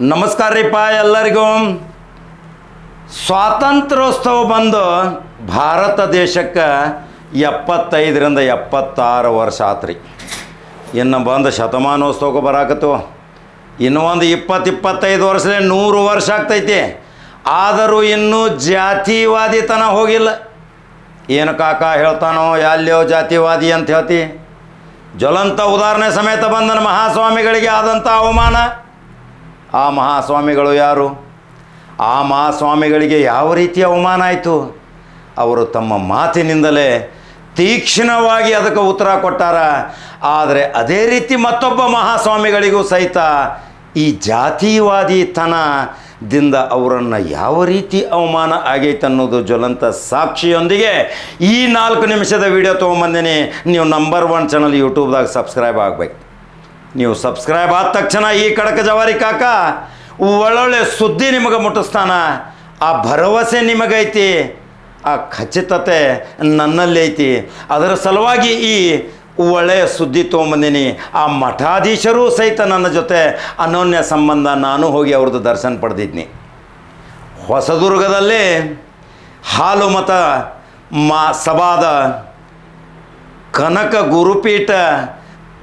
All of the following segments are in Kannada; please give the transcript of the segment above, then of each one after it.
ನಮಸ್ಕಾರ ರೀಪ್ಪ ಎಲ್ಲರಿಗೂ. ಸ್ವಾತಂತ್ರ್ಯೋತ್ಸವ ಬಂದು ಭಾರತ ದೇಶಕ್ಕೆ ಎಪ್ಪತ್ತೈದರಿಂದ ಎಪ್ಪತ್ತಾರು ವರ್ಷ ಆತ್ರಿ. ಇನ್ನು ಬಂದು ಶತಮಾನೋತ್ಸವಕ್ಕೆ ಬರಾಕತ್ತು. ಇನ್ನೂ ಒಂದು ಇಪ್ಪತ್ತು ಇಪ್ಪತ್ತೈದು ವರ್ಷದಲ್ಲಿ ನೂರು ವರ್ಷ ಆಗ್ತೈತಿ. ಆದರೂ ಇನ್ನೂ ಜಾತಿವಾದಿತನ ಹೋಗಿಲ್ಲ. ಏನು ಕಾಕ ಹೇಳ್ತಾನೋ, ಯಾಲ್ಯೋ ಜಾತಿವಾದಿ ಅಂತ ಹೇಳ್ತಿ. ಜ್ವಲಂತ ಉದಾಹರಣೆ ಸಮೇತ ಬಂದನ ಮಹಾಸ್ವಾಮಿಗಳಿಗೆ ಆದಂಥ ಅವಮಾನ. ಆ ಮಹಾಸ್ವಾಮಿಗಳು ಯಾರು? ಆ ಮಹಾಸ್ವಾಮಿಗಳಿಗೆ ಯಾವ ರೀತಿ ಅವಮಾನ ಆಯಿತು? ಅವರು ತಮ್ಮ ಮಾತಿನಿಂದಲೇ ತೀಕ್ಷ್ಣವಾಗಿ ಅದಕ್ಕೆ ಉತ್ತರ ಕೊಟ್ಟಾರ. ಆದರೆ ಅದೇ ರೀತಿ ಮತ್ತೊಬ್ಬ ಮಹಾಸ್ವಾಮಿಗಳಿಗೂ ಸಹಿತ ಈ ಜಾತಿವಾದಿತನದಿಂದ ಅವರನ್ನು ಯಾವ ರೀತಿ ಅವಮಾನ ಆಗೈತೆ ಅನ್ನೋದು ಜ್ವಲಂತ ಸಾಕ್ಷಿಯೊಂದಿಗೆ ಈ ನಾಲ್ಕು ನಿಮಿಷದ ವಿಡಿಯೋ ತೊಗೊಂಬಂದಿನಿ. ನೀವು ನಂಬರ್ ಒನ್ ಚಾನಲ್ ಯೂಟ್ಯೂಬ್ದಾಗ ಸಬ್ಸ್ಕ್ರೈಬ್ ಆಗಬೇಕು. ನೀವು ಸಬ್ಸ್ಕ್ರೈಬ್ ಆದ ತಕ್ಷಣ ಈ ಕಡಕ ಜವಾರಿ ಕಾಕ ಒಳ್ಳೊಳ್ಳೆ ಸುದ್ದಿ ನಿಮಗೆ ಮುಟ್ಟಿಸ್ತಾನ. ಆ ಭರವಸೆ ನಿಮಗೈತಿ, ಆ ಖಚಿತತೆ ನನ್ನಲ್ಲಿ ಐತಿ ಅದರ ಸಲುವಾಗಿ ಈ ಒಳ್ಳೆಯ ಸುದ್ದಿ ತೊಗೊಂಬಂದಿನಿ. ಆ ಮಠಾಧೀಶರು ಸಹಿತ ನನ್ನ ಜೊತೆ ಅನೋನ್ಯ ಸಂಬಂಧ ನಾನು ಹೋಗಿ ಅವ್ರದ್ದು ದರ್ಶನ ಪಡೆದಿದ್ನಿ. ಹೊಸದುರ್ಗದಲ್ಲಿ ಹಾಲು ಮತ ಮಾ ಸಭಾದ ಕನಕ ಗುರುಪೀಠ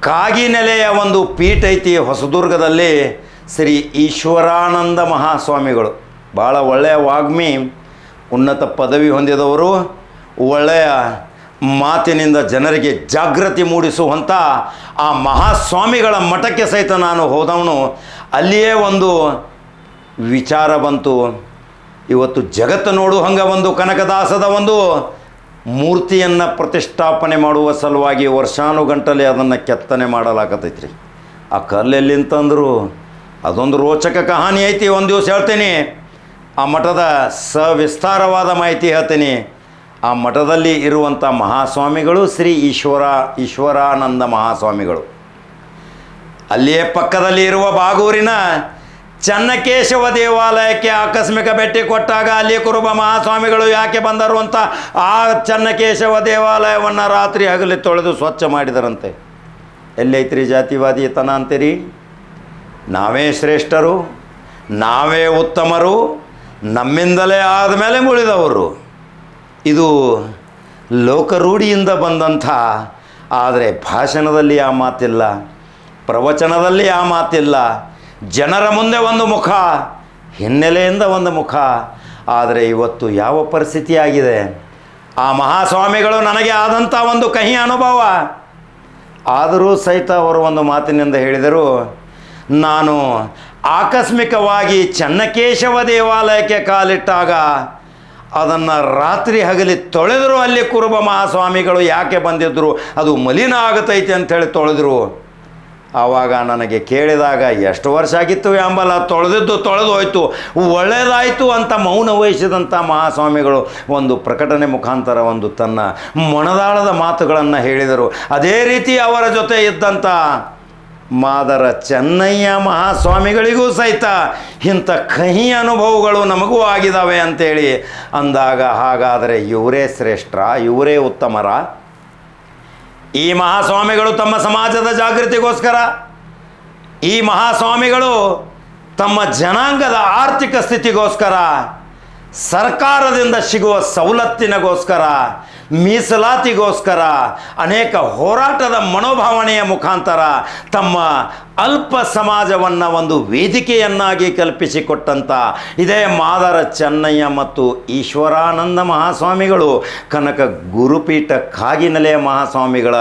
ಕಾಗಿನೆಲೆಯ ಒಂದು ಪೀಠ ಐತಿ ಹೊಸದುರ್ಗದಲ್ಲಿ ಶ್ರೀ ಈಶ್ವರಾನಂದ ಮಹಾಸ್ವಾಮಿಗಳು. ಭಾಳ ಒಳ್ಳೆಯ ವಾಗ್ಮಿ, ಉನ್ನತ ಪದವಿ ಹೊಂದಿದವರು. ಒಳ್ಳೆಯ ಮಾತಿನಿಂದ ಜನರಿಗೆ ಜಾಗೃತಿ ಮೂಡಿಸುವಂಥ ಆ ಮಹಾಸ್ವಾಮಿಗಳ ಮಠಕ್ಕೆ ಸಹಿತ ನಾನು ಹೋದವನು. ಅಲ್ಲಿಯೇ ಒಂದು ವಿಚಾರ ಬಂತು. ಇವತ್ತು ಜಗತ್ತು ನೋಡು ಹಂಗೆ ಒಂದು ಕನಕದಾಸದ ಒಂದು ಮೂರ್ತಿಯನ್ನು ಪ್ರತಿಷ್ಠಾಪನೆ ಮಾಡುವ ಸಲುವಾಗಿ ವರ್ಷಾನುಗಂಟಲೆ ಅದನ್ನು ಕೆತ್ತನೆ ಮಾಡಲಾಕತೈತ್ರಿ ಆ ಕಲ್ಲೆಲ್ಲಿಂತಂದ್ರು ಅದೊಂದು ರೋಚಕ ಕಹಾನಿ ಐತಿ, ಒಂದು ದಿವಸ ಹೇಳ್ತೀನಿ. ಆ ಮಠದ ಸವಿಸ್ತಾರವಾದ ಮಾಹಿತಿ ಹೇಳ್ತೀನಿ. ಆ ಮಠದಲ್ಲಿ ಇರುವಂಥ ಮಹಾಸ್ವಾಮಿಗಳು ಶ್ರೀ ಈಶ್ವರ, ಈಶ್ವರಾನಂದ ಮಹಾಸ್ವಾಮಿಗಳು. ಅಲ್ಲಿಯೇ ಪಕ್ಕದಲ್ಲಿ ಇರುವ ಬಾಗೂರಿನ ಚನ್ನಕೇಶವ ದೇವಾಲಯಕ್ಕೆ ಆಕಸ್ಮಿಕ ಭೇಟಿ ಕೊಟ್ಟಾಗ ಅಲ್ಲಿ ಕುರುಬ ಮಹಾಸ್ವಾಮಿಗಳು ಯಾಕೆ ಬಂದರು ಅಂತ ಆ ಚನ್ನಕೇಶವ ದೇವಾಲಯವನ್ನು ರಾತ್ರಿ ಹಗಲಿ ತೊಳೆದು ಸ್ವಚ್ಛ ಮಾಡಿದರಂತೆ. ಎಲ್ಲೈತ್ರಿ ಜಾತಿವಾದಿತನ ಅಂತೀರಿ? ನಾವೇ ಶ್ರೇಷ್ಠರು, ನಾವೇ ಉತ್ತಮರು, ನಮ್ಮಿಂದಲೇ ಆದಮೇಲೆ ಮುಳಿದವರು. ಇದು ಲೋಕರೂಢಿಯಿಂದ ಬಂದಂಥ, ಆದರೆ ಭಾಷಣದಲ್ಲಿ ಆ ಮಾತಿಲ್ಲ, ಪ್ರವಚನದಲ್ಲಿ ಆ ಮಾತಿಲ್ಲ ಜನರ ಮುಂದೆ ಒಂದು ಮುಖ, ಹಿನ್ನೆಲೆಯಿಂದ ಒಂದು ಮುಖ. ಆದರೆ ಇವತ್ತು ಯಾವ ಪರಿಸ್ಥಿತಿಯಾಗಿದೆ? ಆ ಮಹಾಸ್ವಾಮಿಗಳು ನನಗೆ ಆದಂಥ ಒಂದು ಕಹಿ ಅನುಭವ. ಆದರೂ ಸಹಿತ ಅವರು ಒಂದು ಮಾತಿನಿಂದ ಹೇಳಿದರು, ನಾನು ಆಕಸ್ಮಿಕವಾಗಿ ಚನ್ನಕೇಶವ ದೇವಾಲಯಕ್ಕೆ ಕಾಲಿಟ್ಟಾಗ ಅದನ್ನು ರಾತ್ರಿ ಹಗಲಿ ತೊಳೆದರು ಅಲ್ಲಿ ಕುರುಬ ಮಹಾಸ್ವಾಮಿಗಳು ಯಾಕೆ ಬಂದಿದ್ದರು ಅದು ಮಲಿನ ಆಗತೈತೆ ಹೇಳಿ ತೊಳೆದರು. ಆವಾಗ ನನಗೆ ಕೇಳಿದಾಗ, ಎಷ್ಟು ವರ್ಷ ಆಗಿತ್ತು ಎಂಬಲ್ಲ ತೊಳೆದಿದ್ದು ತೊಳೆದು ಹೋಯ್ತು ಒಳ್ಳೆಯದಾಯಿತು ಅಂತ ಮೌನ ವಹಿಸಿದಂಥ ಮಹಾಸ್ವಾಮಿಗಳು ಒಂದು ಪ್ರಕಟಣೆ ಮುಖಾಂತರ ಒಂದು ತನ್ನ ಮೊಣದಾಳದ ಮಾತುಗಳನ್ನು ಹೇಳಿದರು. ಅದೇ ರೀತಿ ಅವರ ಜೊತೆ ಇದ್ದಂಥ ಮಾದರ ಚೆನ್ನಯ್ಯ ಮಹಾಸ್ವಾಮಿಗಳಿಗೂ ಸಹಿತ ಇಂಥ ಕಹಿ ಅನುಭವಗಳು ನಮಗೂ ಆಗಿದ್ದಾವೆ ಅಂತೇಳಿ ಅಂದಾಗ, ಹಾಗಾದರೆ ಇವರೇ ಶ್ರೇಷ್ಠ, ಇವರೇ ಉತ್ತಮರ? ಈ ಮಹಾಸ್ವಾಮಿಗಳು ತಮ್ಮ ಸಮಾಜದ ಜಾಗೃತಿಗೋಸ್ಕರ ಈ ಮಹಾಸ್ವಾಮಿಗಳು ತಮ್ಮ ಜನಾಂಗದ ಆರ್ಥಿಕ ಸ್ಥಿತಿಗೋಸ್ಕರ ಸರ್ಕಾರದಿಂದ ಸಿಗುವ ಸವಲತ್ತಿನಗೋಸ್ಕರ ಮೀಸಲಾತಿಗೋಸ್ಕರ ಅನೇಕ ಹೋರಾಟದ ಮನೋಭಾವನೆಯ ಮುಖಾಂತರ ತಮ್ಮ ಅಲ್ಪ ಸಮಾಜವನ್ನು ಒಂದು ವೇದಿಕೆಯನ್ನಾಗಿ ಕಲ್ಪಿಸಿಕೊಟ್ಟಂಥ ಇದೇ ಮಾದರ ಚೆನ್ನಯ್ಯ ಮತ್ತು ಈಶ್ವರಾನಂದ ಮಹಾಸ್ವಾಮಿಗಳು, ಕನಕ ಗುರುಪೀಠ ಕಾಗಿನೆಲೆಯ ಮಹಾಸ್ವಾಮಿಗಳ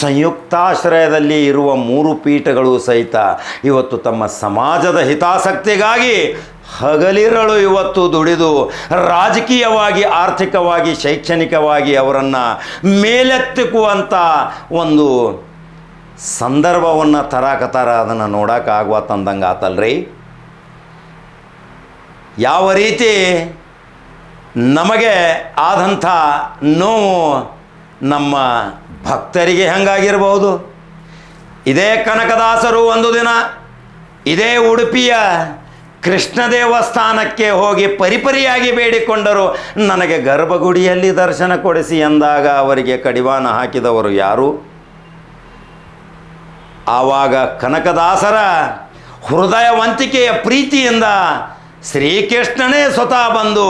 ಸಂಯುಕ್ತಾಶ್ರಯದಲ್ಲಿ ಇರುವ ಮೂರು ಪೀಠಗಳು ಸಹಿತ ಇವತ್ತು ತಮ್ಮ ಸಮಾಜದ ಹಿತಾಸಕ್ತಿಗಾಗಿ ಹಗಲಿರಳು ಇವತ್ತು ದುಡಿದು ರಾಜಕೀಯವಾಗಿ, ಆರ್ಥಿಕವಾಗಿ, ಶೈಕ್ಷಣಿಕವಾಗಿ ಅವರನ್ನು ಮೇಲೆತ್ತಿಕ್ಕುವಂಥ ಒಂದು ಸಂದರ್ಭವನ್ನು ತರಾಕತಾರ ಅದನ್ನು ನೋಡೋಕ್ಕಾಗುವ ತಂದಂಗೆ ಆತಲ್ರಿ. ಯಾವ ರೀತಿ ನಮಗೆ ಆದಂಥ ನೋವು ನಮ್ಮ ಭಕ್ತರಿಗೆ ಹೆಂಗಾಗಿರ್ಬೋದು ಇದೇ ಕನಕದಾಸರು ಒಂದು ದಿನ, ಇದೇ ಉಡುಪಿಯ ಕೃಷ್ಣ ದೇವಸ್ಥಾನಕ್ಕೆ ಹೋಗಿ ಪರಿಪರಿಯಾಗಿ ಬೇಡಿಕೊಂಡರು. ನನಗೆ ಗರ್ಭಗುಡಿಯಲ್ಲಿ ದರ್ಶನ ಕೊಡಿಸಿ ಎಂದಾಗ ಅವರಿಗೆ ಕಡಿವಾಣ ಹಾಕಿದವರು ಯಾರು? ಆವಾಗ ಕನಕದಾಸರ ಹೃದಯವಂತಿಕೆಯ ಪ್ರೀತಿಯಿಂದ ಶ್ರೀಕೃಷ್ಣನೇ ಸ್ವತಃ ಬಂದು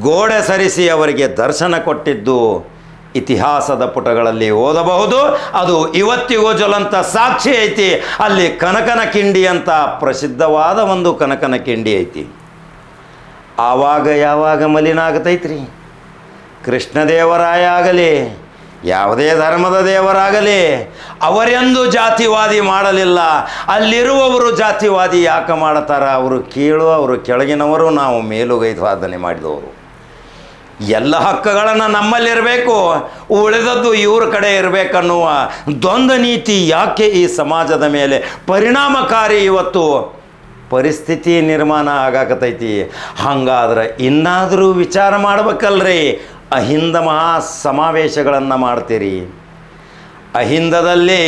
ಗೋಡೆ ಸರಿಸಿ ಅವರಿಗೆ ದರ್ಶನ ಕೊಟ್ಟಿದ್ದು. ಇತಿಹಾಸದ ಪುಟಗಳಲ್ಲಿ ಓದಬಹುದು. ಅದು ಇವತ್ತಿಗೂ ಜ್ವಲಂತ ಸಾಕ್ಷಿ ಐತಿ. ಅಲ್ಲಿ ಕನಕನ ಕಿಂಡಿ ಅಂತ ಪ್ರಸಿದ್ಧವಾದ ಒಂದು ಕನಕನ ಕಿಂಡಿ ಐತಿ. ಆವಾಗ ಯಾವಾಗ ಮಲಿನ ಆಗತೈತ್ರಿ? ಕೃಷ್ಣದೇವರಾಯ ಆಗಲಿ, ಯಾವುದೇ ಧರ್ಮದ ದೇವರಾಗಲಿ, ಅವರೆಂದು ಜಾತಿವಾದಿ ಮಾಡಲಿಲ್ಲ. ಅಲ್ಲಿರುವವರು ಜಾತಿವಾದಿ ಯಾಕೆ ಮಾಡತಾರ? ಅವರು ಕೀಳು, ಅವರು ಕೆಳಗಿನವರು, ನಾವು ಮೇಲುಗೈವಾದನೆ ಮಾಡಿದವರು. ಎಲ್ಲ ಹಕ್ಕುಗಳನ್ನು ನಮ್ಮಲ್ಲಿರಬೇಕು. ಉಳಿದದ್ದು ಇವ್ರ ಕಡೆ ಇರಬೇಕನ್ನುವ ದ್ವಂದ್ವ ನೀತಿ ಯಾಕೆ ಈ ಸಮಾಜದ ಮೇಲೆ ಪರಿಣಾಮಕಾರಿ ಇವತ್ತು? ಪರಿಸ್ಥಿತಿ ನಿರ್ಮಾಣ ಆಗಾಕತೈತಿ. ಹಂಗಾದ್ರೆ ಇನ್ನಾದರೂ ವಿಚಾರ ಮಾಡ್ಬೇಕಲ್ರಿ. ಅಹಿಂದ ಮಹಾ ಸಮಾವೇಶಗಳನ್ನು ಮಾಡ್ತೀರಿ. ಅಹಿಂದದಲ್ಲಿ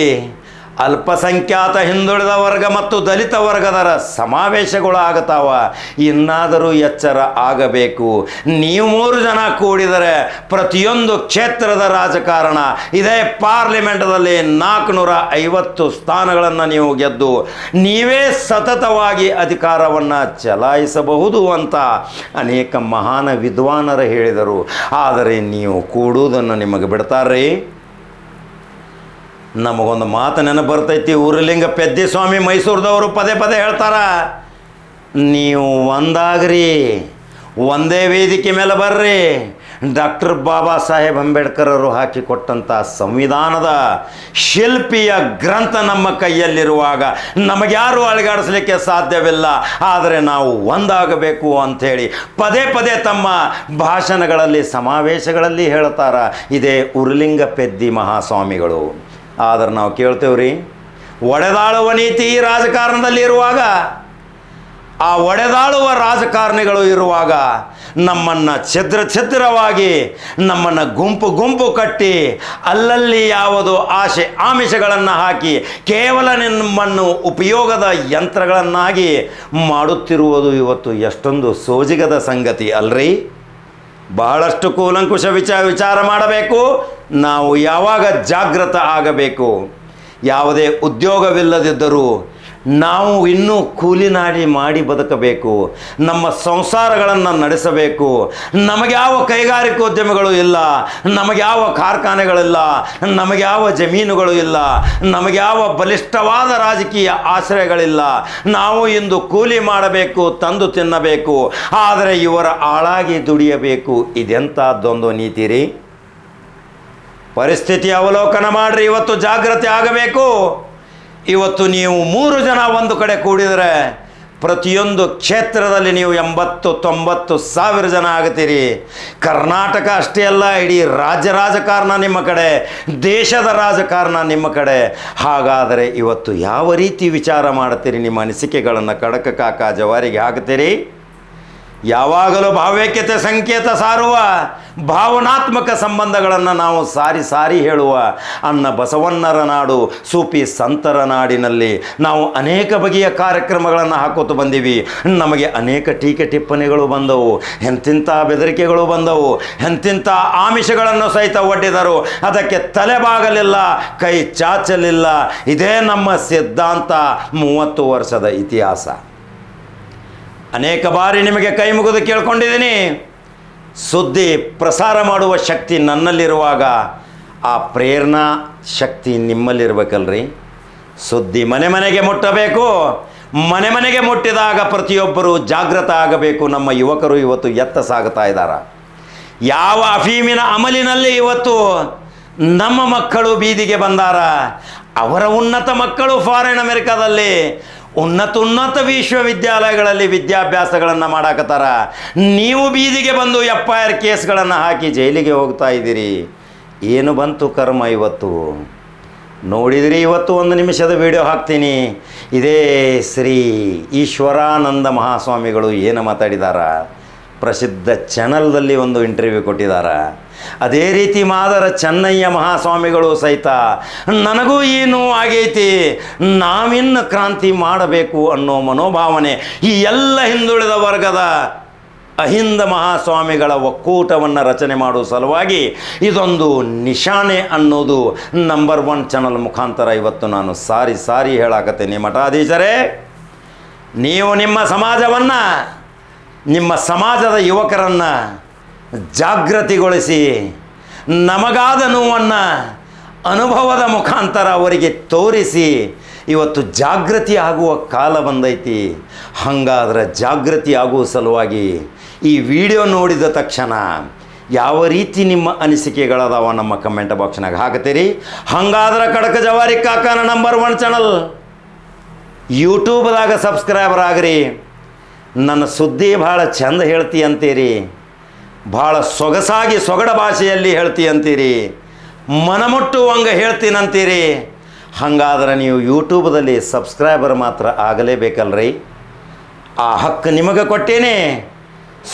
ಅಲ್ಪಸಂಖ್ಯಾತ ಹಿಂದುಳಿದ ವರ್ಗ ಮತ್ತು ದಲಿತ ವರ್ಗದರ ಸಮಾವೇಶಗಳು ಆಗತಾವ ಇನ್ನಾದರೂ ಎಚ್ಚರ ಆಗಬೇಕು. ನೀವು ಮೂರು ಜನ ಕೂಡಿದರೆ ಪ್ರತಿಯೊಂದು ಕ್ಷೇತ್ರದ ರಾಜಕಾರಣ. ಇದೇ ಪಾರ್ಲಿಮೆಂಟ್ದಲ್ಲಿ ನಾಲ್ಕುನೂರ ಐವತ್ತು ಸ್ಥಾನಗಳನ್ನು ನೀವು ಗೆದ್ದು ನೀವೇ ಸತತವಾಗಿ ಅಧಿಕಾರವನ್ನು ಚಲಾಯಿಸಬಹುದು ಅಂತ ಅನೇಕ ಮಹಾನ ವಿದ್ವಾನರು ಹೇಳಿದರು. ಆದರೆ ನೀವು ಕೂಡುವುದನ್ನು ನಿಮಗೆ ಬಿಡ್ತಾರ್ರೀ? ನಮಗೊಂದು ಮಾತು ನೆನಪು ಬರ್ತೈತಿ ಊರಲಿಂಗ ಪೆದ್ದಿ ಸ್ವಾಮಿ ಮೈಸೂರದವರು ಪದೇ ಪದೇ ಹೇಳ್ತಾರ, ನೀವು ಒಂದಾಗ್ರಿ, ಒಂದೇ ವೇದಿಕೆ ಮೇಲೆ ಬರ್ರಿ. ಡಾಕ್ಟರ್ ಬಾಬಾ ಸಾಹೇಬ್ ಅಂಬೇಡ್ಕರ್ ಅವರು ಹಾಕಿಕೊಟ್ಟಂಥ ಸಂವಿಧಾನದ ಶಿಲ್ಪಿಯ ಗ್ರಂಥ ನಮ್ಮ ಕೈಯಲ್ಲಿರುವಾಗ ನಮಗ್ಯಾರು ಅಳಗಾಡಿಸ್ಲಿಕ್ಕೆ ಸಾಧ್ಯವಿಲ್ಲ. ಆದರೆ ನಾವು ಒಂದಾಗಬೇಕು ಅಂಥೇಳಿ ಪದೇ ಪದೇ ತಮ್ಮ ಭಾಷಣಗಳಲ್ಲಿ, ಸಮಾವೇಶಗಳಲ್ಲಿ ಹೇಳ್ತಾರ. ಇದೇ ಉರುಲಿಂಗ ಪೆದ್ದಿ ಮಹಾಸ್ವಾಮಿಗಳು. ಆದ್ರೆ ನಾವು ಕೇಳ್ತೇವ್ರಿ. ಒಡೆದಾಳುವ ನೀತಿ ರಾಜಕಾರಣದಲ್ಲಿ ಇರುವಾಗ, ಆ ಒಡೆದಾಳುವ ರಾಜಕಾರಣಿಗಳು ಇರುವಾಗ ನಮ್ಮನ್ನು ಛದ್ರ ಛದ್ರವಾಗಿ, ನಮ್ಮನ್ನು ಗುಂಪು ಗುಂಪು ಕಟ್ಟಿ ಅಲ್ಲಲ್ಲಿ ಯಾವುದು ಆಶೆ ಆಮಿಷಗಳನ್ನು ಹಾಕಿ ಕೇವಲ ನಿಮ್ಮನ್ನು ಉಪಯೋಗದ ಯಂತ್ರಗಳನ್ನಾಗಿ ಮಾಡುತ್ತಿರುವುದು ಇವತ್ತು ಎಷ್ಟೊಂದು ಸೋಜಿಗದ ಸಂಗತಿ ಅಲ್ರಿ? ಬಹಳಷ್ಟು ಕೂಲಂಕುಷ ವಿಚಾರ ವಿಚಾರ ಮಾಡಬೇಕು. ನಾವು ಯಾವಾಗ ಜಾಗೃತ ಆಗಬೇಕು? ಯಾವುದೇ ಉದ್ಯೋಗವಿಲ್ಲದಿದ್ದರೂ ನಾವು ಇನ್ನೂ ಕೂಲಿನಾಡಿ ಮಾಡಿ ಬದುಕಬೇಕು. ನಮ್ಮ ಸಂಸಾರಗಳನ್ನು ನಡೆಸಬೇಕು. ನಮಗ್ಯಾವ ಕೈಗಾರಿಕೋದ್ಯಮಗಳು ಇಲ್ಲ. ನಮಗ್ಯಾವ ಕಾರ್ಖಾನೆಗಳಿಲ್ಲ. ನಮಗ್ಯಾವ ಜಮೀನುಗಳು ಇಲ್ಲ. ನಮಗ್ಯಾವ ಬಲಿಷ್ಠವಾದ ರಾಜಕೀಯ ಆಶ್ರಯಗಳಿಲ್ಲ. ನಾವು ಇಂದು ಕೂಲಿ ಮಾಡಬೇಕು, ತಂದು ತಿನ್ನಬೇಕು. ಆದರೆ ಇವರ ಆಳಾಗಿ ದುಡಿಯಬೇಕು. ಇದೆಂಥದ್ದೊಂದು ನೀತಿ ಪರಿಸ್ಥಿತಿ ಅವಲೋಕನ ಮಾಡಿರಿ. ಇವತ್ತು ಜಾಗೃತಿ ಆಗಬೇಕು. ಇವತ್ತು ನೀವು ಮೂರು ಜನ ಒಂದು ಕಡೆ ಕೂಡಿದರೆ ಪ್ರತಿಯೊಂದು ಕ್ಷೇತ್ರದಲ್ಲಿ ನೀವು ಎಂಬತ್ತು, ತೊಂಬತ್ತು ಸಾವಿರ ಜನ ಆಗುತ್ತೀರಿ. ಕರ್ನಾಟಕ ಅಷ್ಟೇ ಅಲ್ಲ, ಇಡೀ ರಾಜ್ಯ ರಾಜಕಾರಣ ನಿಮ್ಮ ಕಡೆ, ದೇಶದ ರಾಜಕಾರಣ ನಿಮ್ಮ ಕಡೆ. ಹಾಗಾದರೆ ಇವತ್ತು ಯಾವ ರೀತಿ ವಿಚಾರ ಮಾಡ್ತೀರಿ ನಿಮ್ಮ ಅನಿಸಿಕೆಗಳನ್ನು ಕಡಕ ಕಾಕ ಜವಾರಿಗೆ ಹಾಕ್ತೀರಿ ಯಾವಾಗಲೂ ಭಾವೈಕ್ಯತೆ ಸಂಕೇತ ಸಾರುವ ಭಾವನಾತ್ಮಕ ಸಂಬಂಧಗಳನ್ನು ನಾವು ಸಾರಿ ಸಾರಿ ಹೇಳುವ ಅನ್ನ ಬಸವಣ್ಣರ ನಾಡು ಸೂಪಿ ಸಂತರ ನಾಡಿನಲ್ಲಿ ನಾವು ಅನೇಕ ಬಗೆಯ ಕಾರ್ಯಕ್ರಮಗಳನ್ನು ಹಾಕೋತು ಬಂದೀವಿ. ನಮಗೆ ಅನೇಕ ಟೀಕೆ ಟಿಪ್ಪಣಿಗಳು ಬಂದವು. ಎಂತಿಂಥ ಬೆದರಿಕೆಗಳು ಬಂದವು. ಎಂತಿಂಥ ಆಮಿಷಗಳನ್ನು ಸಹಿತ ಒಡ್ಡಿದರು. ಅದಕ್ಕೆ ತಲೆಬಾಗಲಿಲ್ಲ, ಕೈ ಚಾಚಲಿಲ್ಲ. ಇದೇ ನಮ್ಮ ಸಿದ್ಧಾಂತ ಮೂವತ್ತು ವರ್ಷದ ಇತಿಹಾಸ. ಅನೇಕ ಬಾರಿ ನಿಮಗೆ ಕೈ ಮುಗಿದು ಕೇಳ್ಕೊಂಡಿದ್ದೀನಿ. ಸುದ್ದಿ ಪ್ರಸಾರ ಮಾಡುವ ಶಕ್ತಿ ನನ್ನಲ್ಲಿರುವಾಗ ಆ ಪ್ರೇರಣಾ ಶಕ್ತಿ ನಿಮ್ಮಲ್ಲಿರ್ಬೇಕಲ್ರಿ. ಸುದ್ದಿ ಮನೆ ಮನೆಗೆ ಮುಟ್ಟಬೇಕು. ಮನೆ ಮನೆಗೆ ಮುಟ್ಟಿದಾಗ ಪ್ರತಿಯೊಬ್ಬರು ಜಾಗೃತ ಆಗಬೇಕು. ನಮ್ಮ ಯುವಕರು ಇವತ್ತು ಎತ್ತ ಸಾಗುತ್ತಾ ಇದ್ದಾರೆ. ಯಾವ ಅಫೀಮಿನ ಅಮಲಿನಲ್ಲಿ ಇವತ್ತು ನಮ್ಮ ಮಕ್ಕಳು ಬೀದಿಗೆ ಬಂದಾರ. ಅವರ ಉನ್ನತ ಮಕ್ಕಳು ಫಾರಿನ್ ಅಮೆರಿಕಾದಲ್ಲಿ ಉನ್ನತ ಉನ್ನತ ವಿಶ್ವವಿದ್ಯಾಲಯಗಳಲ್ಲಿ ವಿದ್ಯಾಭ್ಯಾಸಗಳನ್ನು ಮಾಡಾಕತ್ತಾರ. ನೀವು ಬೀದಿಗೆ ಬಂದು ಎಫ್ ಐ ಆರ್ ಕೇಸ್ಗಳನ್ನು ಹಾಕಿ ಜೈಲಿಗೆ ಹೋಗ್ತಾ ಇದ್ದೀರಿ. ಏನು ಬಂತು ಕರ್ಮ ಇವತ್ತು? ನೋಡಿದಿರಿ ಇವತ್ತು ಒಂದು ನಿಮಿಷದ ವಿಡಿಯೋ ಹಾಕ್ತೀನಿ. ಇದೇ ಶ್ರೀ ಈಶ್ವರಾನಂದ ಮಹಾಸ್ವಾಮಿಗಳು ಏನು ಮಾತಾಡಿದಾರ? ಪ್ರಸಿದ್ಧ ಚಾನಲ್ದಲ್ಲಿ ಒಂದು ಇಂಟರ್ವ್ಯೂ ಕೊಟ್ಟಿದ್ದಾರೆ ಅದೇ ರೀತಿ ಮಾದರ ಚೆನ್ನಯ್ಯ ಮಹಾಸ್ವಾಮಿಗಳು ಸಹಿತ, ನನಗೂ ಏನು ಆಗೈತಿ, ನಾವಿನ್ನು ಕ್ರಾಂತಿ ಮಾಡಬೇಕು ಅನ್ನೋ ಮನೋಭಾವನೆ ಈ ಎಲ್ಲ ಹಿಂದುಳಿದ ವರ್ಗದ ಅಹಿಂದ ಮಹಾಸ್ವಾಮಿಗಳ ಒಕ್ಕೂಟವನ್ನು ರಚನೆ ಮಾಡುವ ಸಲುವಾಗಿ ಇದೊಂದು ನಿಶಾನೆ ಅನ್ನೋದು ನಂಬರ್ ಒನ್ ಚಾನಲ್ ಮುಖಾಂತರ ಇವತ್ತು ನಾನು ಸಾರಿ ಸಾರಿ ಹೇಳಾಕತ್ತೇನೆ. ಮಠಾಧೀಶರೇ, ನೀವು ನಿಮ್ಮ ಸಮಾಜವನ್ನು, ನಿಮ್ಮ ಸಮಾಜದ ಯುವಕರನ್ನು ಜಾಗೃತಿಗೊಳಿಸಿ ನಮಗಾದ ನೋವನ್ನು ಅನುಭವದ ಮುಖಾಂತರ ಅವರಿಗೆ ತೋರಿಸಿ. ಇವತ್ತು ಜಾಗೃತಿ ಆಗುವ ಕಾಲ ಬಂದೈತಿ. ಹಾಗಾದ್ರೆ ಜಾಗೃತಿ ಆಗುವ ಸಲುವಾಗಿ ಈ ವಿಡಿಯೋ ನೋಡಿದ ತಕ್ಷಣ ಯಾವ ರೀತಿ ನಿಮ್ಮ ಅನಿಸಿಕೆಗಳದಾವ ನಮ್ಮ ಕಮೆಂಟ್ ಬಾಕ್ಸ್ನಾಗ ಹಾಕತ್ತೀರಿ. ಹಂಗಾದ್ರೆ ಕಡಕ ಜವಾರಿ ಕಾಕನ ನಂಬರ್ ಒನ್ ಚಾನಲ್. ಯೂಟ್ಯೂಬ್ದಾಗ ಸಬ್ಸ್ಕ್ರೈಬರ್ ಆಗ್ರಿ. ನನ್ನ ಸುದ್ದಿ ಭಾಳ ಚಂದ ಹೇಳ್ತಿ ಅಂತೀರಿ ಭಾಳ ಸೊಗಸಾಗಿ ಸೊಗಡ ಭಾಷೆಯಲ್ಲಿ ಹೇಳ್ತಿ ಅಂತೀರಿ ಮನಮುಟ್ಟುವಂಗ ಹೇಳ್ತೀನಂತೀರಿ. ಹಾಗಾದ್ರೆ ನೀವು ಯೂಟ್ಯೂಬ್ದಲ್ಲಿ ಸಬ್ಸ್ಕ್ರೈಬರ್ ಮಾತ್ರ ಆಗಲೇಬೇಕಲ್ರಿ. ಆ ಹಕ್ಕು ನಿಮಗೆ ಕೊಟ್ಟೇನೆ.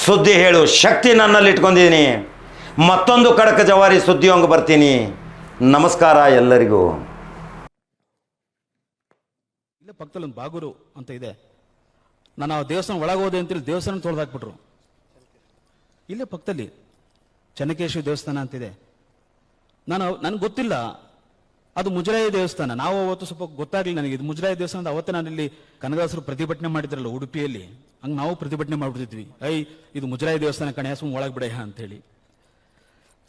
ಸುದ್ದಿ ಹೇಳು ಶಕ್ತಿ ನನ್ನಲ್ಲಿ ಇಟ್ಕೊಂಡಿದ್ದೀನಿ ಮತ್ತೊಂದು ಕಡಕ ಜವಾರಿ ಸುದ್ದಿಯೊಂಗ ಬರ್ತೀನಿ. ನಮಸ್ಕಾರ ಎಲ್ಲರಿಗೂ. ಇಲ್ಲೇ ಪಕ್ಕದಲ್ಲಿ ಒಂದು ಬಾಗೂರು ಅಂತ ಇದೆ. ನಾನು ಆ ದೇವಸ್ಥಾನ ಒಳಗೆ ಹೋದೆ ಅಂತೇಳಿ ದೇವಸ್ಥಾನ ತೊಳೆದಾಕ್ಬಿಟ್ರು. ಇಲ್ಲೇ ಪಕ್ಕದಲ್ಲಿ ಚೆನ್ನಕೇಶ್ವರ ದೇವಸ್ಥಾನ ಅಂತಿದೆ. ನಾನು ನನಗೆ ಗೊತ್ತಿಲ್ಲ. ಅದು ಮುಜರಾಯಿ ದೇವಸ್ಥಾನ. ನಾವು ಅವತ್ತು ಸ್ವಲ್ಪ ಗೊತ್ತಾಗಲಿಲ್ಲ ನನಗೆ. ಇದು ಮುಜರಾಯಿ ದೇವಸ್ಥಾನದ ಅವತ್ತೇ ನಾನು ಇಲ್ಲಿ ಕನಕದಾಸರು ಪ್ರತಿಭಟನೆ ಮಾಡಿದ್ರಲ್ಲ ಉಡುಪಿಯಲ್ಲಿ. ಹಂಗೆ ನಾವು ಪ್ರತಿಭಟನೆ ಮಾಡಿಬಿಟ್ಟಿದ್ವಿ. ಐ ಇದು ಮುಜರಾಯಿ ದೇವಸ್ಥಾನ ಕಣೆ ಒಳಗೆ ಬಿಡ ಅಂತೇಳಿ.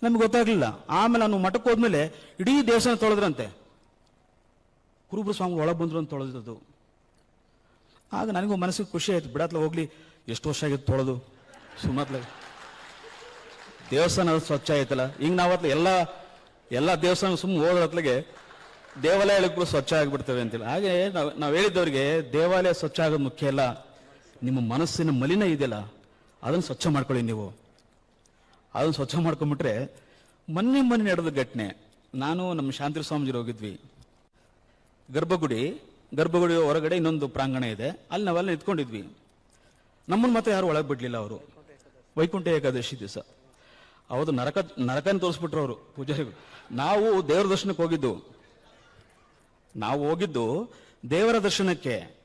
ನಮ್ಗೆ ಗೊತ್ತಾಗ್ಲಿಲ್ಲ. ಆಮೇಲೆ ನಾನು ಮಠಕ್ಕೆ ಹೋದ್ಮೇಲೆ ಇಡೀ ದೇವಸ್ಥಾನ ತೊಳೆದ್ರಂತೆ. ಕುರುಬ್ರ ಸ್ವಾಮಿ ಒಳಗೆ ಬಂದ್ರು ಅಂತ ತೊಳೆದದ್ದು. ಆಗ ನನಗೂ ಮನಸ್ಸಿಗೆ ಖುಷಿ ಆಯ್ತು. ಬಿಡತ್ಲ ಹೋಗ್ಲಿ. ಎಷ್ಟು ವರ್ಷ ಆಗಿತ್ತು ತೊಳೆದು? ಸುಮ್ಮತ್ಲ ದೇವಸ್ಥಾನ ಸ್ವಚ್ಛ ಆಯ್ತಲ್ಲ? ಈಗ ನಾವತ್ಲ ಎಲ್ಲ ಎಲ್ಲ ದೇವಸ್ಥಾನ ಸುಮ್ಮನೆ ಹೋದ್ರತ್ಲಿಗೆ ದೇವಾಲಯಗಳು ಸ್ವಚ್ಛ ಆಗಿಬಿಡ್ತವೆ ಅಂತಿಲ್ಲ. ಹಾಗೆ ನಾವು ನಾವು ಹೇಳಿದ್ದವ್ರಿಗೆ ದೇವಾಲಯ ಸ್ವಚ್ಛ ಆಗೋದು ಮುಖ್ಯ ಅಲ್ಲ. ನಿಮ್ಮ ಮನಸ್ಸಿನ ಮಲಿನ ಇದೆಯಲ್ಲ, ಅದನ್ನು ಸ್ವಚ್ಛ ಮಾಡ್ಕೊಳ್ಳಿ ನೀವು. ಅದನ್ನು ಸ್ವಚ್ಛ ಮಾಡ್ಕೊಂಬಿಟ್ರೆ ಮೊನ್ನೆ ಮೊನ್ನೆ ನಡೆದ ಘಟನೆ. ನಾನು ನಮ್ಮ ಶಾಂತಿ ಸ್ವಾಮೀಜಿರು ಹೋಗಿದ್ವಿ. ಗರ್ಭಗುಡಿ ಗರ್ಭಗುಡಿ ಹೊರಗಡೆ ಇನ್ನೊಂದು ಪ್ರಾಂಗಣ ಇದೆ. ಅಲ್ಲಿ ನಾವೆಲ್ಲ ನಿಂತ್ಕೊಂಡಿದ್ವಿ. ನಮ್ಮನ್ನು ಮಾತ್ರ ಯಾರು ಒಳಗೆ ಬಿಡಲಿಲ್ಲ ಅವರು. ವೈಕುಂಠ ಏಕಾದಶಿ ದಿವಸ. ಹೌದು, ನರಕ, ನರಕನ ತೋರಿಸ್ಬಿಟ್ರು ಅವರು ಪೂಜಾರಿಗಳು. ನಾವು ದೇವರ ದರ್ಶನಕ್ಕೆ ಹೋಗಿದ್ದು. ನಾವು ಹೋಗಿದ್ದು ದೇವರ ದರ್ಶನಕ್ಕೆ.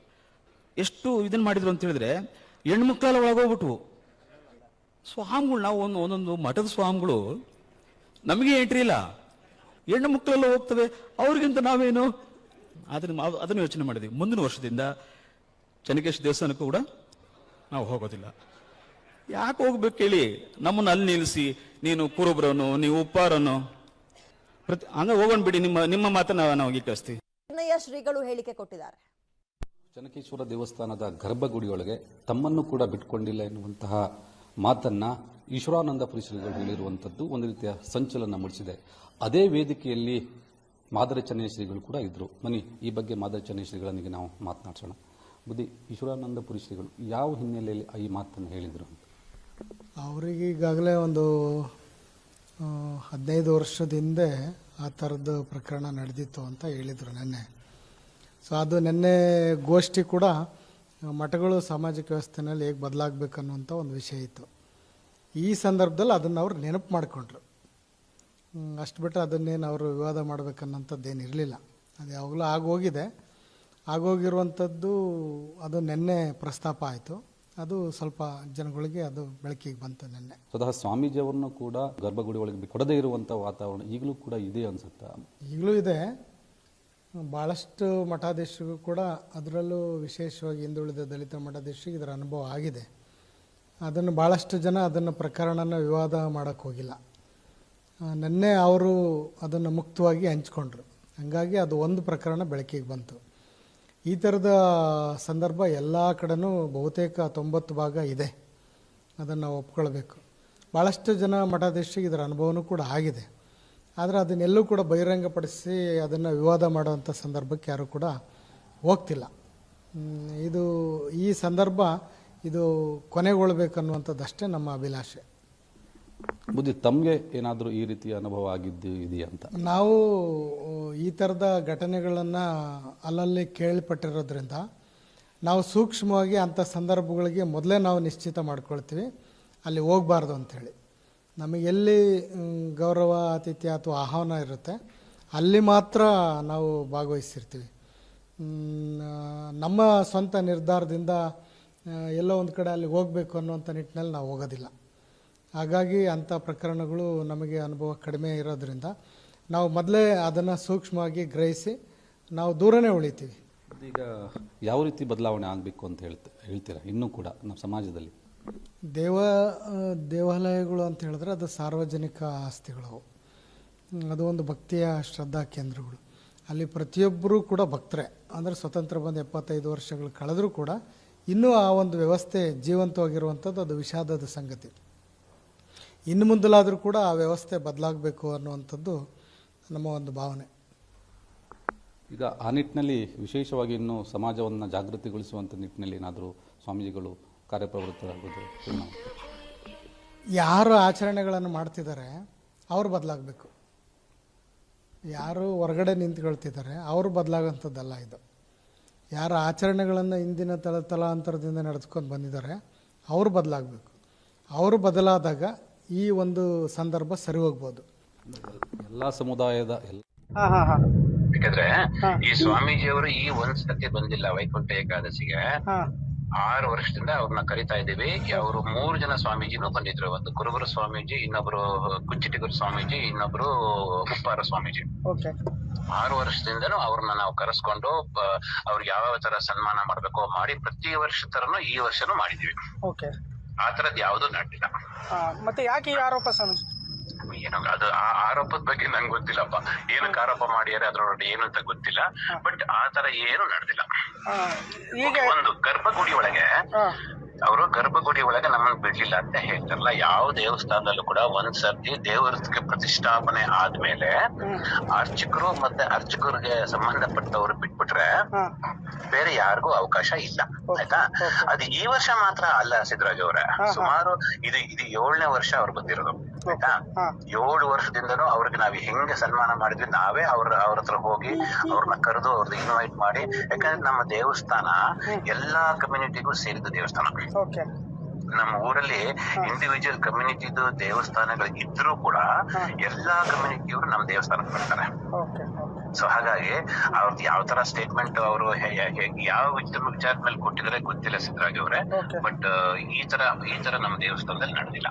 ಎಷ್ಟು ಇದನ್ನ ಮಾಡಿದ್ರು ಅಂತ ಹೇಳಿದ್ರೆ, ಹೆಣ್ಮಕ್ಳೆಲ್ಲ ಒಳಗೋಗ್ಬಿಟ್ವು. ಸ್ವಾಮಿಗಳು, ನಾವು ಒಂದು, ಒಂದೊಂದು ಮಠದ ಸ್ವಾಮಿಗಳು, ನಮಗೆ ಎಂಟ್ರಿ ಇಲ್ಲ. ಹೆಣ್ಣು ಮಕ್ಕಳೆಲ್ಲ ಹೋಗ್ತವೆ, ಅವ್ರಿಗಿಂತ ನಾವೇನು? ಅದನ್ನ ಅದನ್ನು ಯೋಚನೆ ಮಾಡಿದ್ವಿ. ಮುಂದಿನ ವರ್ಷದಿಂದ ಚನಕೇಶ್ ದೇವಸ್ಥಾನಕ್ಕೂ ಕೂಡ ನಾವು ಹೋಗೋದಿಲ್ಲ. ಯಾಕೆ ಹೋಗ್ಬೇಕು ಹೇಳಿ ನಮ್ಮನ್ನು ಅಲ್ಲಿ ನಿಲ್ಲಿಸಿ ನೀನು ಕುರುಬ್ರನು ನೀವು ಉಪ್ಪಾರನು. ಪ್ರತಿ ಹಂಗ ಹೋಗೋಣ ಬಿಡಿ ನಿಮ್ಮ ನಿಮ್ಮ ಮಾತನ್ನ ನಾವು ಕಳಿಸ್ತೀವಿ. ಚಿನ್ನಯ್ಯ ಶ್ರೀಗಳು ಹೇಳಿಕೆ ಕೊಟ್ಟಿದ್ದಾರೆ. ಚನ್ನಕೇಶ್ವರ ದೇವಸ್ಥಾನದ ಗರ್ಭಗುಡಿಯೊಳಗೆ ತಮ್ಮನ್ನು ಕೂಡ ಬಿಟ್ಕೊಂಡಿಲ್ಲ ಎನ್ನುವಂತಹ ಮಾತನ್ನ ಈಶ್ವರಾನಂದ ಶ್ರೀಗಳು ಹೇಳಿರುವಂಥದ್ದು ಒಂದು ರೀತಿಯ ಸಂಚಲನ ಮೂಡಿಸಿದೆ. ಅದೇ ವೇದಿಕೆಯಲ್ಲಿ ಮಾದರಿ ಚನ್ನೈ ಶ್ರೀಗಳು ಕೂಡ ಇದ್ರು. ಬನ್ನಿ ಈ ಬಗ್ಗೆ ಮಾದರಿ ಚೆನ್ನೈ ಶ್ರೀಗಳೊಂದಿಗೆ ನಾವು ಮಾತನಾಡ್ಸೋಣ. ಬುದ್ಧಿ ಈಶ್ವರಾನಂದ ಶ್ರೀಗಳು ಯಾವ ಹಿನ್ನೆಲೆಯಲ್ಲಿ ಈ ಮಾತನ್ನು ಹೇಳಿದರು ಅಂತ? ಅವರಿಗೆ ಈಗಾಗಲೇ ಒಂದು ಹದಿನೈದು ವರ್ಷದ ಹಿಂದೆ ಆ ಥರದ್ದು ಪ್ರಕರಣ ನಡೆದಿತ್ತು ಅಂತ ಹೇಳಿದರು ನೆನ್ನೆ. ಸೊ ಅದು ನೆನ್ನೆ ಗೋಷ್ಠಿ ಕೂಡ ಮಠಗಳು ಸಾಮಾಜಿಕ ವ್ಯವಸ್ಥೆನಲ್ಲಿ ಹೇಗೆ ಬದಲಾಗಬೇಕು ಅನ್ನುವಂಥ ಒಂದು ವಿಷಯ ಇತ್ತು. ಈ ಸಂದರ್ಭದಲ್ಲಿ ಅದನ್ನು ಅವ್ರು ನೆನಪು ಮಾಡಿಕೊಂಡ್ರು. ಅಷ್ಟು ಬಿಟ್ಟರೆ ಅದನ್ನೇನು ಅವರು ವಿವಾದ ಮಾಡಬೇಕನ್ನೋಂಥದ್ದೇನು ಇರಲಿಲ್ಲ ಅದು ಯಾವಾಗಲೂ ಆಗೋಗಿದೆ. ಆಗೋಗಿರುವಂಥದ್ದು ಅದು ನೆನ್ನೆ ಪ್ರಸ್ತಾಪ ಆಯಿತು. ಅದು ಸ್ವಲ್ಪ ಜನಗಳಿಗೆ ಅದು ಬೆಳಕಿಗೆ ಬಂತು ನಿನ್ನೆ. ಸ್ವತಃ ಸ್ವಾಮೀಜಿಯವರನ್ನು ಕೂಡ ಗರ್ಭಗುಡಿ ಒಳಗೆ ಕೊಡದೇ ಇರುವಂಥ ವಾತಾವರಣ ಈಗಲೂ ಕೂಡ ಇದೆ ಅನ್ಸುತ್ತಾ? ಈಗಲೂ ಇದೆ. ಭಾಳಷ್ಟು ಮಠಾಧೀಶರಿಗೂ ಕೂಡ ಅದರಲ್ಲೂ ವಿಶೇಷವಾಗಿ ಹಿಂದುಳಿದ ದಲಿತ ಮಠಾಧೀಶರಿಗೆ ಇದರ ಅನುಭವ ಆಗಿದೆ. ಅದನ್ನು ಭಾಳಷ್ಟು ಜನ ಅದನ್ನು ಪ್ರಕರಣನ ವಿವಾದ ಮಾಡೋಕ್ಕೆ ಹೋಗಿಲ್ಲ. ನಿನ್ನೆ ಅವರು ಅದನ್ನು ಮುಕ್ತವಾಗಿ ಹಂಚ್ಕೊಂಡ್ರು. ಹಾಗಾಗಿ ಅದು ಒಂದು ಪ್ರಕರಣ ಬೆಳಕಿಗೆ ಬಂತು. ಈ ಥರದ ಸಂದರ್ಭ ಎಲ್ಲ ಕಡೆನೂ ಬಹುತೇಕ ತೊಂಬತ್ತು ಭಾಗ ಇದೆ. ಅದನ್ನು ನಾವು ಒಪ್ಕೊಳ್ಬೇಕು. ಭಾಳಷ್ಟು ಜನ ಮಠಾಧೀಶರಿಗೆ ಇದರ ಅನುಭವನೂ ಕೂಡ ಆಗಿದೆ. ಆದರೆ ಅದನ್ನೆಲ್ಲೂ ಕೂಡ ಬಹಿರಂಗಪಡಿಸಿ ಅದನ್ನು ವಿವಾದ ಮಾಡುವಂಥ ಸಂದರ್ಭಕ್ಕೆ ಯಾರೂ ಕೂಡ ಹೋಗ್ತಿಲ್ಲ. ಇದು ಈ ಸಂದರ್ಭ ಇದು ಕೊನೆಗೊಳ್ಬೇಕನ್ನುವಂಥದ್ದಷ್ಟೇ ನಮ್ಮ ಅಭಿಲಾಷೆ. ಬುದ್ಧಿ ತಮಗೆ ಏನಾದರೂ ಈ ರೀತಿಯ ಅನುಭವ ಆಗಿದ್ದು ಇದೆಯಾ ಅಂತ? ನಾವು ಈ ಥರದ ಘಟನೆಗಳನ್ನು ಅಲ್ಲಲ್ಲಿ ಕೇಳಿಪಟ್ಟಿರೋದ್ರಿಂದ ನಾವು ಸೂಕ್ಷ್ಮವಾಗಿ ಅಂಥ ಸಂದರ್ಭಗಳಿಗೆ ಮೊದಲೇ ನಾವು ನಿಶ್ಚಿತ ಮಾಡ್ಕೊಳ್ತೀವಿ. ಅಲ್ಲಿ ಹೋಗಬಾರ್ದು ಅಂಥೇಳಿ. ನಮಗೆ ಎಲ್ಲಿ ಗೌರವ, ಆತಿಥ್ಯ ಅಥವಾ ಆಹ್ವಾನ ಇರುತ್ತೆ, ಅಲ್ಲಿ ಮಾತ್ರ ನಾವು ಭಾಗವಹಿಸಿರ್ತೀವಿ. ನಮ್ಮ ಸ್ವಂತ ನಿರ್ಧಾರದಿಂದ ಎಲ್ಲೋ ಒಂದು ಕಡೆ ಅಲ್ಲಿ ಹೋಗಬೇಕು ಅನ್ನುವಂಥ ನಿಟ್ಟಿನಲ್ಲಿ ನಾವು ಹೋಗೋದಿಲ್ಲ. ಹಾಗಾಗಿ ಅಂಥ ಪ್ರಕರಣಗಳು ನಮಗೆ ಅನುಭವ ಕಡಿಮೆ ಇರೋದ್ರಿಂದ ನಾವು ಮೊದಲೇ ಅದನ್ನು ಸೂಕ್ಷ್ಮವಾಗಿ ಗ್ರಹಿಸಿ ನಾವು ದೂರನೇ ಉಳಿತೀವಿ. ಈಗ ಯಾವ ರೀತಿ ಬದಲಾವಣೆ ಆಗಬೇಕು ಅಂತ ಹೇಳ್ತ ಹೇಳ್ತೀರಾ? ಇನ್ನೂ ಕೂಡ ನಮ್ಮ ಸಮಾಜದಲ್ಲಿ? ದೇವ ದೇವಾಲಯಗಳು ಅಂತ ಹೇಳಿದ್ರೆ ಅದು ಸಾರ್ವಜನಿಕ ಆಸ್ತಿಗಳು ಅದು ಒಂದು ಭಕ್ತಿಯ ಶ್ರದ್ಧಾ ಕೇಂದ್ರಗಳು. ಅಲ್ಲಿ ಪ್ರತಿಯೊಬ್ಬರೂ ಕೂಡ ಭಕ್ತರೇ. ಅಂದರೆ ಸ್ವತಂತ್ರ ಬಂದು ಎಪ್ಪತ್ತೈದು ವರ್ಷಗಳು ಕಳೆದರೂ ಕೂಡ ಇನ್ನೂ ಆ ಒಂದು ವ್ಯವಸ್ಥೆ ಜೀವಂತವಾಗಿರುವಂಥದ್ದು ಅದು ವಿಷಾದದ ಸಂಗತಿ. ಇನ್ನು ಮುಂದಲಾದರೂ ಕೂಡ ಆ ವ್ಯವಸ್ಥೆ ಬದಲಾಗಬೇಕು ಅನ್ನುವಂಥದ್ದು ನಮ್ಮ ಒಂದು ಭಾವನೆ. ಈಗ ಆ ನಿಟ್ಟಿನಲ್ಲಿ ವಿಶೇಷವಾಗಿ ಇನ್ನು ಸಮಾಜವನ್ನು ಜಾಗೃತಿಗೊಳಿಸುವಂಥ ನಿಟ್ಟಿನಲ್ಲಿ ಏನಾದರೂ ಸ್ವಾಮೀಜಿಗಳು ಕಾರ್ಯಪ್ರವೃತ್ತರಾಗೋದು ಯಾರು ಆಚರಣೆಗಳನ್ನು ಮಾಡ್ತಿದ್ದಾರೆ ಅವರು ಬದಲಾಗಬೇಕು. ಯಾರು ಹೊರಗಡೆ ನಿಂತ್ಕೊಳ್ತಿದ್ದಾರೆ ಅವರು ಬದಲಾಗೋಂಥದ್ದಲ್ಲ ಇದು. ಯಾರು ಆಚರಣೆಗಳನ್ನು ಇಂದಿನ ತಲ ತಲಾಂತರದಿಂದ ನಡೆಸ್ಕೊಂಡು ಬಂದಿದ್ದಾರೆ ಅವರು ಬದಲಾಗಬೇಕು. ಅವರು ಬದಲಾದಾಗ ಈ ಒಂದು ಸಂದರ್ಭ ಸರಿ ಹೋಗ್ಬೋದು. ಎಲ್ಲ ಸಮುದಾಯದ ಎಲ್ಲ ಯಾಕಂದ್ರೆ ಈ ಸ್ವಾಮೀಜಿಯವರು ಈ ಒಂದ್ ಸತಿ ಬಂದಿಲ್ಲ ವೈಕುಂಠ ಏಕಾದಶಿಗೆ. ಆರು ವರ್ಷದಿಂದ ಅವ್ರನ್ನ ಕರಿತಾ ಇದ್ದೀವಿ. ಅವರು ಮೂರು ಜನ ಸ್ವಾಮೀಜಿನೂ ಬಂದಿದ್ರು ಒಂದು ಕುರುಬರ ಸ್ವಾಮೀಜಿ ಇನ್ನೊಬ್ರು ಕುಂಚಿಟಿಗುರು ಸ್ವಾಮೀಜಿ ಇನ್ನೊಬ್ರು ಉಪ್ಪಾರ ಸ್ವಾಮೀಜಿ. ಆರು ವರ್ಷದಿಂದನೂ ಅವ್ರನ್ನ ನಾವು ಕರೆಸ್ಕೊಂಡು ಅವ್ರಿಗೆ ಯಾವ ತರ ಸನ್ಮಾನ ಮಾಡ್ಬೇಕು ಮಾಡಿ ಪ್ರತಿ ವರ್ಷ ತರನು ಈ ವರ್ಷನೂ ಮಾಡಿದೀವಿ ಓಕೆ. ಆ ತರದ್ ಯಾವ್ದು ನಡ್ಲಿಲ್ಲ ಮತ್ತೆ ಯಾಕೆ ಈ ಆರೋಪ ಏನೋ ಅದು ಆ ಆರೋಪದ ಬಗ್ಗೆ ನಂಗೆ ಗೊತ್ತಿಲ್ಲಪ್ಪ. ಏನಕ್ಕೆ ಆರೋಪ ಮಾಡ್ಯಾರ ಅದ್ರೊಳಗೆ ಏನು ಅಂತ ಗೊತ್ತಿಲ್ಲ. ಬಟ್ ಆ ತರ ಏನು ನಡೆದಿಲ್ಲ. ಆ, ಈಗ ಒಂದು ಗರ್ಭಗುಡಿ ಒಳಗೆ ಆ, ಅವರು ಗರ್ಭಗುಡಿ ಒಳಗೆ ನಮ್ಮನ್ನು ಬಿಡ್ಲಿಲ್ಲ ಅಂತ ಹೇಳ್ತಾರಲ್ಲ ಯಾವ ದೇವಸ್ಥಾನದಲ್ಲೂ ಕೂಡ ಒಂದ್ಸರ್ತಿ ಸರ್ತಿ ದೇವರಿಗೆ ಪ್ರತಿಷ್ಠಾಪನೆ ಆದ್ಮೇಲೆ ಅರ್ಚಕರು ಮತ್ತೆ ಅರ್ಚಕರಿಗೆ ಸಂಬಂಧಪಟ್ಟವರು ಬಿಟ್ಬಿಟ್ರೆ ಬೇರೆ ಯಾರಿಗೂ ಅವಕಾಶ ಇಲ್ಲ ಆಯ್ತಾ? ಅದು ಈ ವರ್ಷ ಮಾತ್ರ ಅಲ್ಲ ಸಿದ್ದರಾಜ್ ಅವರೇ. ಸುಮಾರು ಇದು ಇದು ಏಳನೇ ವರ್ಷ ಅವ್ರು ಬಂದಿರೋದು. ಆಯ್ತಾ. ಏಳು ವರ್ಷದಿಂದನೂ ಅವ್ರಿಗೆ ನಾವ್ ಹೆಂಗೆ ಸನ್ಮಾನ ಮಾಡಿದ್ವಿ ನಾವೇ ಅವ್ರ ಅವ್ರ ಹತ್ರ ಹೋಗಿ ಅವ್ರನ್ನ ಕರೆದು ಅವ್ರನ್ನ ಇನ್ವೈಟ್ ಮಾಡಿ ಯಾಕಂದ್ರೆ ನಮ್ಮ ದೇವಸ್ಥಾನ ಎಲ್ಲಾ ಕಮ್ಯುನಿಟಿಗೂ ಸೇರಿದ ದೇವಸ್ಥಾನ. ನಮ್ಮ ಊರಲ್ಲಿ ಇಂಡಿವಿಜುವಲ್ ಕಮ್ಯುನಿಟಿದು ದೇವಸ್ಥಾನಗಳು ಇದ್ರೂ ಕೂಡ ಎಲ್ಲಾ ಕಮ್ಯುನಿಟಿಯವರು ನಮ್ಮ ದೇವಸ್ಥಾನಕ್ಕೆ ಬರ್ತಾರೆ. ಸೊ ಹಾಗಾಗಿ ಅವ್ರದ್ದು ಯಾವ ತರ ಸ್ಟೇಟ್ಮೆಂಟ್ ಅವರು ಯಾವ ವಿಚಾರ ವಿಚಾರದ ಮೇಲೆ ಕೊಟ್ಟಿದ್ರೆ ಗೊತ್ತಿಲ್ಲ ಸಿದ್ದರಾಜ್ ಅವರೇ. ಬಟ್ ಈ ತರ ಈ ತರ ನಮ್ಮ ದೇವಸ್ಥಾನದಲ್ಲಿ ನಡೆದಿಲ್ಲ.